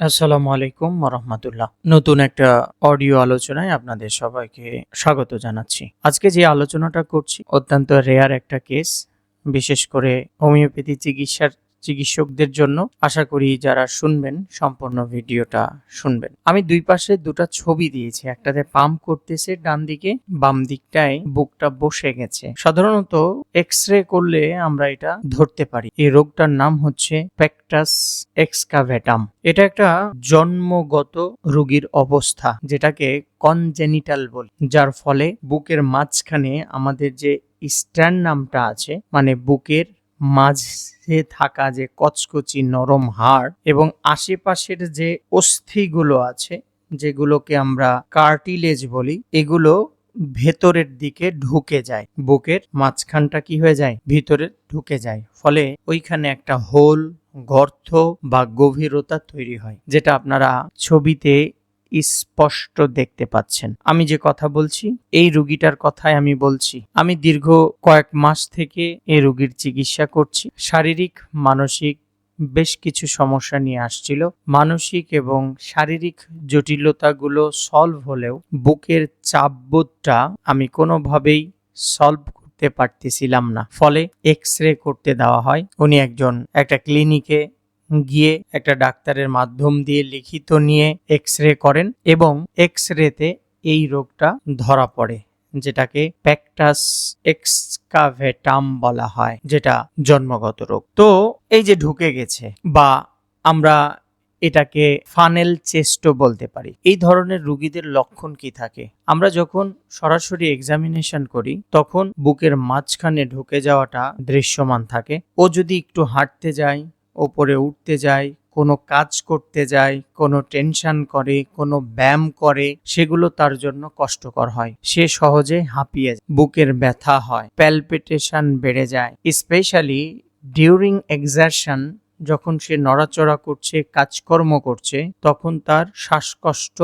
আসসালামু আলাইকুম রহমতুল্লাহ নতুন একটা অডিও আলোচনায় আপনাদের সবাইকে স্বাগত জানাচ্ছি। আজকে যে আলোচনাটা করছি, অত্যন্ত রেয়ার একটা কেস বিশেষ করে হোমিওপ্যাথি চিকিৎসার চিকিৎসকদের জন্য আশা করি যারা শুনবেন সম্পূর্ণ ভিডিওটা শুনবেন। আমি দুই পাশে দুটো ছবি দিয়েছি, একটাতে পাম্প করতেছে ডান দিকে বাম দিকটায় বুকটা বসে গেছে। সাধারণত এক্স রে করলে আমরা এটা ধরতে পারি। এই রোগটার নাম হচ্ছে প্যাকটাস এক্সকাভেটাম এটা একটা জন্মগত রোগীর অবস্থা, যেটাকে কনজেনিটাল বলি, যার ফলে বুকের মাঝখানে আমাদের যে স্ট্যান্ড নামটা আছে মানে বুকের মাঝে থাকা যে কচকচি নরম হাড় এবং আশেপাশের যে অস্থিগুলো আছে, যেগুলোকে আমরা কার্টিলেজ বলি, এগুলো ভেতরের দিকে ঢুকে যায়। বুকের মাঝখানটা কি হয়ে যায়? ভিতরে ঢুকে যায়। ফলে ওইখানে একটা হোল, গর্ত বা গভীরতা তৈরি হয়, যেটা আপনারা ছবিতে স্পষ্ট দেখতে পাচ্ছেন। আমি যে কথা বলছি, এই রুগীটার কথাই আমি বলছি। আমি দীর্ঘ কয়েক মাস থেকে এই রুগীর চিকিৎসা করছি। শারীরিক, মানসিক বেশ কিছু সমস্যা নিয়ে আসছিল। মানসিক এবং শারীরিক জটিলতাগুলো সলভ হলেও বুকের চাপবোধটা আমি কোনোভাবেই সলভ করতে পারতেছিলাম না। ফলে এক্স রে করতে দেওয়া হয়। উনি একজন, একটা ক্লিনিকে গিয়ে একটা ডাক্তারের মাধ্যম দিয়ে লিখিত নিয়ে এক্স রে করেন এবং এক্স রেতে এই রোগটা ধরা পড়ে, যেটাকে প্যাকটাস এক্সকাভেটাম বলা হয়, যেটা জন্মগত রোগ। তো এই যে ঢুকে গেছে বা আমরা এটাকে ফানেল চেস্টও বলতে পারি, এই ধরনের রুগীদের লক্ষণ কি থাকে? আমরা যখন সরাসরি এক্সামিনেশন করি, তখন বুকের মাঝখানে ঢুকে যাওয়াটা দৃশ্যমান থাকে। ও যদি একটু হাঁটতে যায় ওপরে উঠতে যায়, কোনো কাজ করতে যায়, কোনো টেনশন করে, কোনো ব্যায়াম করে, সেগুলো তার জন্য কষ্টকর হয়। সে সহজে হাঁপিয়ে বুকের ব্যথা হয় প্যালপিটেশন বেড়ে যায়। স্পেশালি ডিউরিং এক্সারশন যখন সে নড়াচড়া করছে, কাজকর্ম করছে, তখন তার শ্বাসকষ্ট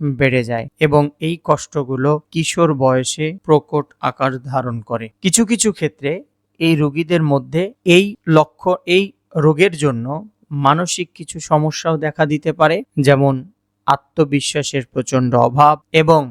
বেড়ে যায় এবং এই কষ্টগুলো কিশোর বয়সে প্রকট আকার ধারণ করে। কিছু কিছু ক্ষেত্রে এই রোগীদের মধ্যে এই লক্ষ্য, এই রোগের জন্য মানসিক কিছু সমস্যাও দেখা দিতে পারে, যেমন আত্মবিশ্বাসের প্রচণ্ড অভাব এবং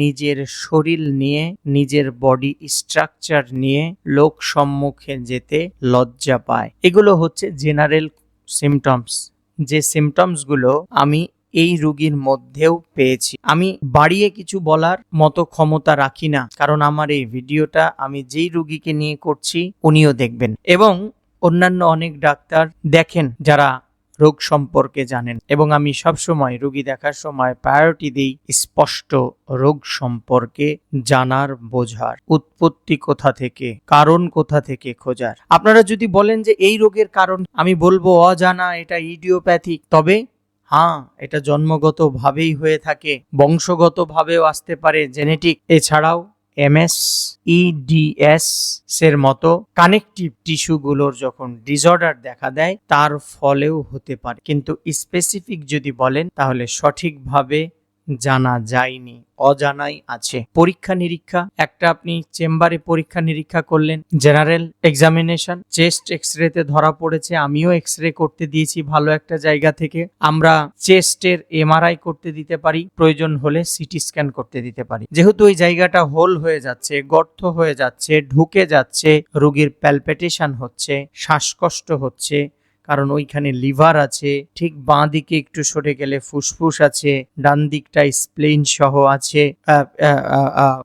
নিজের শরীর নিয়ে, নিজের বডি স্ট্রাকচার নিয়ে লোক সম্মুখে যেতে লজ্জা পায়। এগুলো হচ্ছে জেনারেল সিমটমস। যে সিমটমসগুলো আমি এই রুগীর মধ্যেও পেয়েছি। আমি বাড়িয়ে কিছু বলার মতো ক্ষমতা রাখি না, কারণ আমার এই ভিডিওটা আমি যেই রুগীকে নিয়ে করছি, উনিও দেখবেন। এবং অন্যান্য অনেক ডাক্তার দেখেন যারা রোগ সম্পর্কে জানেন। এবং আমি সবসময় রোগী দেখার সময় প্রায়োরিটি দিই স্পষ্ট রোগ সম্পর্কে জানার, বোঝার। উৎপত্তি কোথা থেকে, কারণ কোথা থেকে খোঁজার। আপনারা যদি বলেন যে এই রোগের কারণ, আমি বলব অজানা, এটা ইডিওপ্যাথিক তবে হ্যাঁ এটা জন্মগতভাবেই হয়ে থাকে, বংশগতভাবেও আসতে পারে জেনেটিক এছাড়াও এমএস ইডিএস এর মতো কানেকটিভ টিস্যুগুলোর যখন ডিসঅর্ডার দেখা দেয়, তার ফলেও হতে পারে। কিন্তু স্পেসিফিক যদি বলেন, তাহলে সঠিকভাবে জানা যায়নি, অজানাই আছে। পরীক্ষা নিরীক্ষা, একটা আপনি চেম্বারে পরীক্ষা নিরীক্ষা করলেন, জেনারেল এক্সামিনেশন, চেস্ট এক্স রেতে ধরা পড়েছে, আমিও এক্স রে করতে দিয়েছি ভালো একটা জায়গা থেকে। আমরা চেস্টের এমআরআই করতে দিতে পারি, প্রয়োজন হলে সিটি স্ক্যান করতে দিতে পারি। যেহেতু ওই জায়গাটা হোল হয়ে যাচ্ছে, গর্ত হয়ে যাচ্ছে, ঢুকে যাচ্ছে, রোগীর প্যালপেটেশন হচ্ছে, শ্বাসকষ্ট হচ্ছে কারণ ওইখানে লিভার আছে, ঠিক বাঁ দিকে একটু সরে গেলে ফুসফুস আছে ডান দিকটা স্প্লেন সহ আছে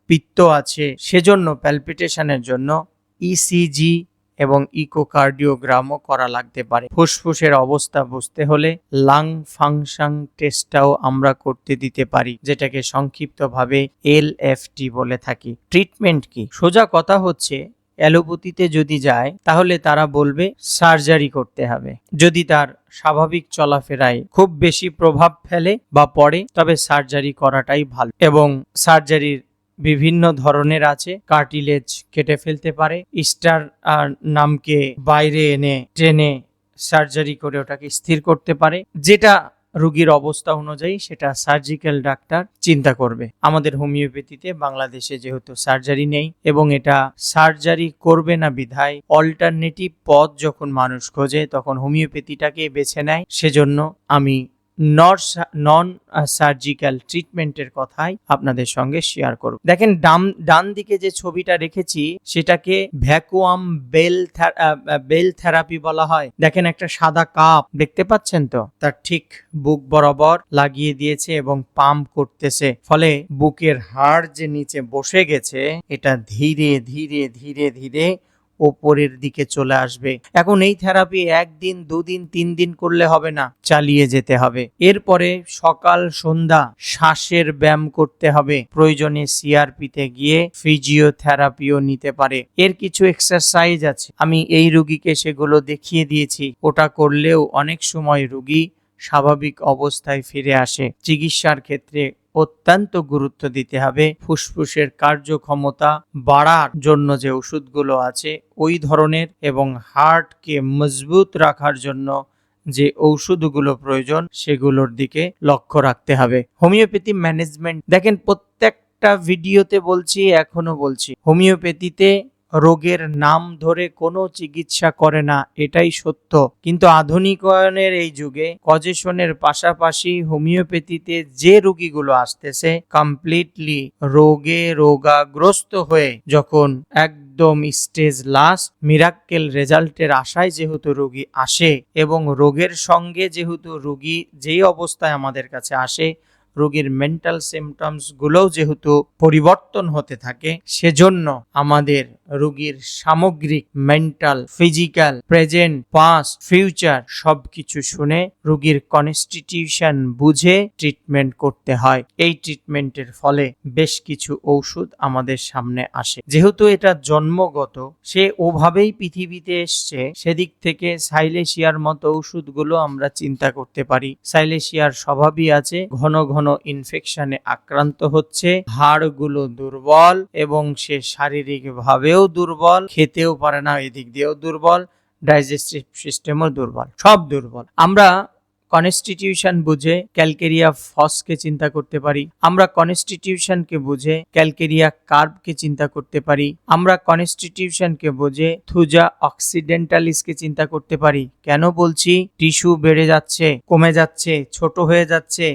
পিত্ত আছে। সেজন্য প্যালপিটেশনের জন্য ইসিজি এবং ইকোকার্ডিওগ্রামও করা লাগতে পারে। ফুসফুসের অবস্থা বুঝতে হলে লাং ফাংশন টেস্টটাও আমরা করতে দিতে পারি, যেটাকে সংক্ষিপ্তভাবে এল বলে থাকি। ট্রিটমেন্ট কি? সোজা কথা হচ্ছে অ্যালোপ্যাথিতে যদি যায়, তাহলে তারা বলবে সার্জারি করতে হবে। যদি তার স্বাভাবিক চলাফেরায় খুব বেশি প্রভাব ফেলে বা পড়ে, তবে সার্জারি করাটাই ভালো। এবং সার্জারির বিভিন্ন ধরনের আছে, কার্টিলেজ কেটে ফেলতে পারে, স্টার নামকে বাইরে এনে ট্রেনে সার্জারি করে ওটাকে স্থির করতে পারে, যেটা রোগীর অবস্থা অনুযায়ী সেটা সার্জিক্যাল ডাক্তার চিন্তা করবে। আমাদের হোমিওপ্যাথিতে বাংলাদেশে যেহেতু সার্জারি নেই এবং এটা সার্জারি করবে না বিধায় অল্টারনেটিভ পথ যখন মানুষ খোঁজে তখন হোমিওপ্যাথিটাকে বেছে নেয়। সেজন্য আমি নন সার্জিক্যাল ট্রিটমেন্টের কথাই আপনাদের সঙ্গে শেয়ার করব। দেখেন ডান ডান দিকে যে ছবিটা রেখেছি, সেটাকে ভ্যাকুয়াম বেল বেল থেরাপি বলা হয়। দেখেন একটা সাদা কাপ দেখতে পাচ্ছেন তো? তার ঠিক বুক বরাবর লাগিয়ে দিয়েছে এবং পাম্প করতেছে। ফলে বুকের হাড় যে নিচে বসে গেছে, এটা ধীরে ধীরে ধীরে ধীরে ওপরের দিকে চলে আসবে। এখন এই থেরাপি একদিন, দুদিন তিন দিন করলে হবে না, চালিয়ে যেতে হবে। এরপরে সকাল, সন্ধ্যা শ্বাসের ব্যায়াম করতে হবে। প্রয়োজনে সিআরপিতে গিয়ে ফিজিওথেরাপিও নিতে পারে। এর কিছু এক্সারসাইজ আছে। আমি এই রুগীকে সেগুলো দেখিয়ে দিয়েছি। ওটা করলেও অনেক সময় রুগী স্বাভাবিক অবস্থায় ফিরে আসে। চিকিৎসার ক্ষেত্রে অত্যন্ত গুরুত্ব দিতে হবে। ফুসফুসের কার্যক্ষমতা বাড়ার জন্য যে ওষুধগুলো আছে, ওই ধরনের এবং হার্টকে মজবুত রাখার জন্য যে ঔষধগুলো প্রয়োজন, সেগুলোর দিকে লক্ষ্য রাখতে হবে। হোমিওপ্যাথি ম্যানেজমেন্ট দেখেন প্রত্যেকটা ভিডিওতে বলছি, এখনও বলছি। হোমিওপ্যাথিতে রোগের নাম ধরে কোনো চিকিৎসা করে না, এটাই সত্য। কিন্তু আধুনিকায়নের এই যুগে কজেশনের পাশাপাশি হোমিওপ্যাথিতে যে রোগীগুলো আসতেছে কমপ্লিটলি রোগে রোগাগ্রস্ত হয়ে যখন এক একদম স্টেজ লাস্ট মিরাক্কেল রেজাল্টের আশায় যেহেতু রোগী আসে এবং রোগের সঙ্গে যেহেতু রোগী যেই অবস্থায় আমাদের কাছে আসে, রোগীর মেন্টাল সিমটমস গুলোও যেহেতু পরিবর্তন হতে থাকে, সেজন্য আমাদের রোগীর সামগ্রিক mental physical present past future সবকিছু শুনে রোগীর কনস্টিটিউশন বুঝে ট্রিটমেন্ট করতে হয়। এই ট্রিটমেন্টের ফলে বেশ কিছু ঔষধ আমাদের সামনে আসে। যেহেতু এটা জন্মগত, সে ওভাবেই পৃথিবীতে এসছে, সেদিক থেকে সাইলেশিয়ার মতো ওষুধগুলো আমরা চিন্তা করতে পারি। সাইলেশিয়ার স্বভাবই আছে, ঘন ঘন ইনফেকশনে আক্রান্ত হচ্ছে, হাড়গুলো দুর্বল এবং সে শারীরিকভাবেও দুর্বল, খেতেও পারে না এদিক দিয়েও দুর্বল ডাইজেস্টিভ সিস্টেমও দুর্বল, সব দুর্বল। আমরা কনস্টিটিউশন বুঝে ক্যালকেরিয়া ফসকে চিন্তা করতে পারি। আমরা কনস্টিটিউশনকে বুঝে ক্যালকেরিয়া কার্বকে চিন্তা করতে পারি। আমরা কনস্টিটিউশনকে বুঝে থুজা অক্সিডেন্টালিসকে চিন্তা করতে পারি। কেন বলছি? টিস্যু বেড়ে যাচ্ছে, কমে যাচ্ছে, ছোট হয়ে যাচ্ছে।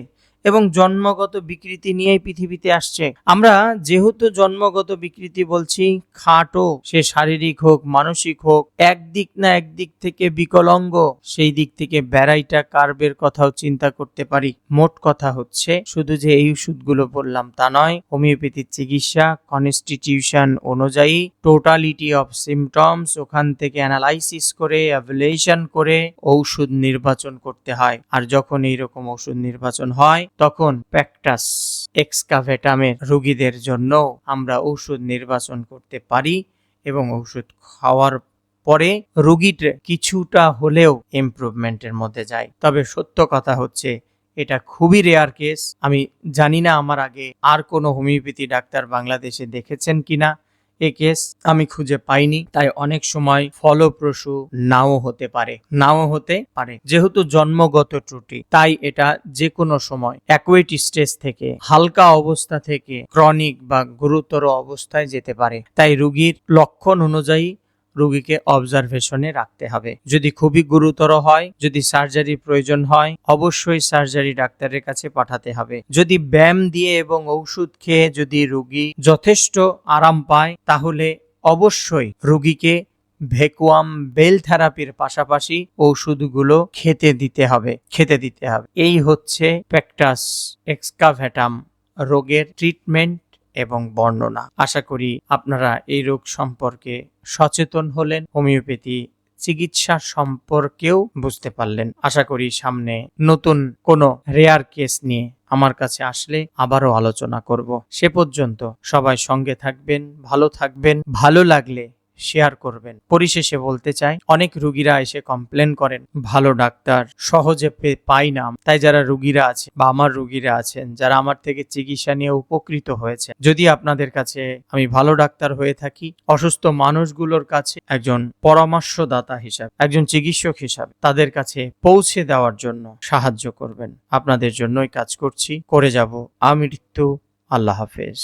এবং জন্মগত বিকৃতি নিয়েই পৃথিবীতে আসছে। আমরা যেহেতু জন্মগত বিকৃতি বলছি, খাটো, সে শারীরিক হোক, মানসিক হোক, একদিক না একদিক থেকে বিকলঙ্গ, সেই দিক থেকে ব্যারাইটা কার্বের কথাও চিন্তা করতে পারি। মোট কথা হচ্ছে, শুধু যে এই ওষুধগুলো বললাম তা নয়, হোমিওপ্যাথির চিকিৎসা, কনস্টিটিউশন অনুযায়ী, টোটালিটি অফ সিমটমস, ওখান থেকে অ্যানালাইসিস করে, অ্যাভুলেশন করে ঔষধ নির্বাচন করতে হয়। আর যখন এইরকম ওষুধ নির্বাচন হয় তখন প্যাকটাস এক্সকাভেটামের রোগীদের জন্য আমরা ঔষধ নির্বাচন করতে পারি এবং ওষুধ খাওয়ার পরে রোগীর কিছুটা হলেও ইমপ্রুভমেন্টের মধ্যে যায়। তবে সত্য কথা হচ্ছে, এটা খুবই রেয়ার কেস আমি জানি না আমার আগে আর কোনো হোমিওপ্যাথি ডাক্তার বাংলাদেশে দেখেছেন কিনা। এ কেস আমি খুঁজে পাইনি, তাই অনেক সময় ফলপ্রসূ নাও হতে পারে, নাও হতে পারে। যেহেতু জন্মগত ত্রুটি, তাই এটা যে কোনো সময় অ্যাকুয়েট স্টেজ থেকে, হালকা অবস্থা থেকে ক্রনিক বা গুরুতর অবস্থায় যেতে পারে। তাই রুগীর লক্ষণ অনুযায়ী রোগীকে অবজারভেশনে রাখতে হবে। যদি খুবই গুরুতর হয়, যদি সার্জারি প্রয়োজন হয়, অবশ্যই সার্জারি ডাক্তারের কাছে পাঠাতে হবে। যদি ব্যায়াম দিয়ে এবং ঔষধ খেয়ে যদি রোগী যথেষ্ট আরাম পায়, তাহলে অবশ্যই রোগীকে ভেকুয়াম বেল থেরাপির পাশাপাশি ঔষধগুলো খেতে দিতে হবে, খেতে দিতে হবে। এই হচ্ছে প্যাকটাস এক্সকাভেটাম রোগের ট্রিটমেন্ট এবং বর্ণনা। আশা করি আপনারা এই রোগ সম্পর্কে সচেতন হলেন, হোমিওপ্যাথি চিকিৎসা সম্পর্কেও বুঝতে পারলেন। আশা করি সামনে নতুন কোনো রেয়ার কেস নিয়ে আমার কাছে আসলে আবারও আলোচনা করব। সে পর্যন্ত সবাই সঙ্গে থাকবেন, ভালো থাকবেন, ভালো লাগলে শেয়ার করবেন। পরিশেষে বলতে চাই, অনেক রুগীরা এসে কমপ্লেন করেন, ভালো ডাক্তার, সহজে পাই না তাই যারা রুগীরা আছে বা আমার রুগীরা আছেন, যারা আমার থেকে চিকিৎসা নিয়ে উপকৃত হয়েছে যদি আপনাদের কাছে আমি ভালো ডাক্তার হয়ে থাকি, অসুস্থ মানুষগুলোর কাছে একজন পরামর্শদাতা হিসাবে, একজন চিকিৎসক হিসাবে তাদের কাছে পৌঁছে দেওয়ার জন্য সাহায্য করবেন। আপনাদের জন্যই কাজ করছি, করে যাব। আমৃত্যু আল্লাহ হাফেজ।